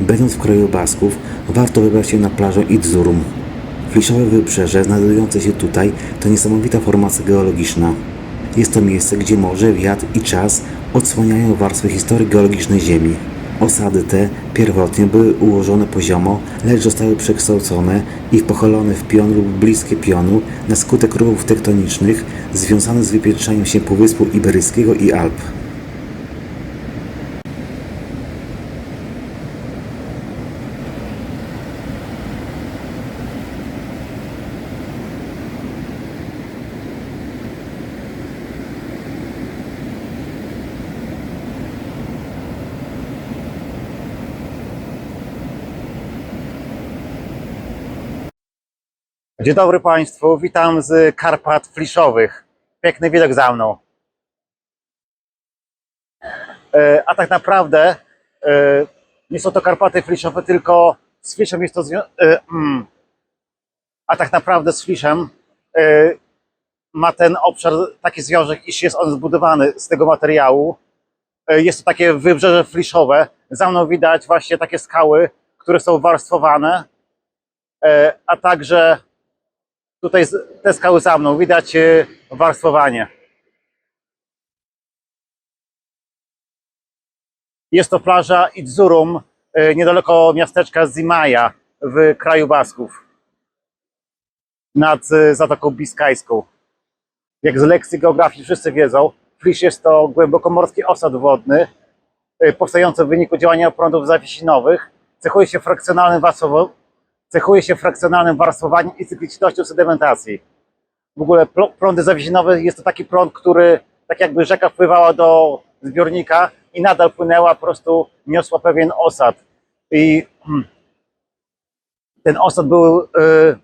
Będąc w kraju Basków, warto wybrać się na plażę Idzurum. Fliszowe wybrzeże znajdujące się tutaj to niesamowita formacja geologiczna. Jest to miejsce, gdzie morze, wiatr i czas odsłaniają warstwy historii geologicznej Ziemi. Osady te pierwotnie były ułożone poziomo, lecz zostały przekształcone i pochylone w pion lub bliskie pionu na skutek ruchów tektonicznych związanych z wypieczaniem się Półwyspu Iberyjskiego i Alp. Dzień dobry Państwu, witam z Karpat Fliszowych. Piękny widok za mną. E, A tak naprawdę e, nie są to Karpaty Fliszowe, tylko z Fliszem jest to e, mm. A tak naprawdę z Fliszem ma ten obszar taki związek, iż jest on zbudowany z tego materiału. Jest to takie wybrzeże fliszowe. Za mną widać właśnie takie skały, które są warstwowane, a także Tutaj te skały za mną, widać e, warstwowanie. Jest to plaża Idzurum, e, niedaleko miasteczka Zimaja w kraju Basków. Nad e, Zatoką Biskajską. Jak z lekcji geografii wszyscy wiedzą, Flisz jest to głębokomorski osad wodny, powstający w wyniku działania prądów zawiesinowych. Cechuje się frakcjonalnym cechuje się frakcjonalnym warstwowaniem i cyklicznością sedymentacji. W ogóle prądy zawiesinowe jest to taki prąd, który tak jakby rzeka wpływała do zbiornika i nadal płynęła, po prostu niosła pewien osad. I hmm, ten osad był y,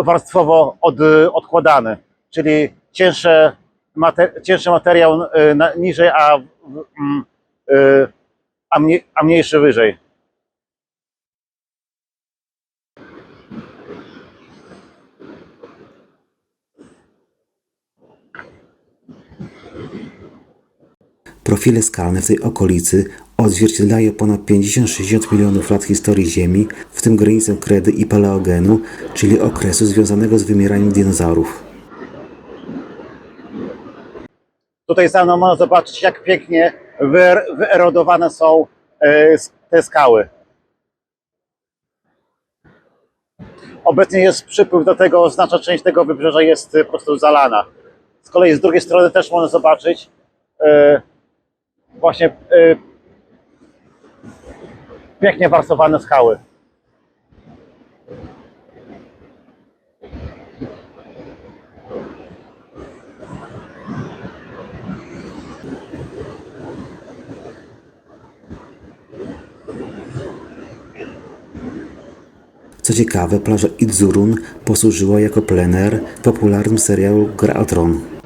warstwowo od, odkładany, czyli cięższe, mater, cięższy materiał y, niżej, a, y, a mniejszy wyżej. Profile skalne w tej okolicy odzwierciedlają ponad 50-60 milionów lat historii Ziemi, w tym granicę kredy i paleogenu, czyli okresu związanego z wymieraniem dinozaurów. Tutaj mną można zobaczyć, jak pięknie wyer- wyerodowane są e, te skały. Obecnie jest przypływ do tego, znaczna część tego wybrzeża jest e, po prostu zalana. Z kolei z drugiej strony też można zobaczyć e, właśnie e, pięknie warstwowane skały. Co ciekawe, plaża Idzurun posłużyła jako plener popularnym serialu Gra o Tron.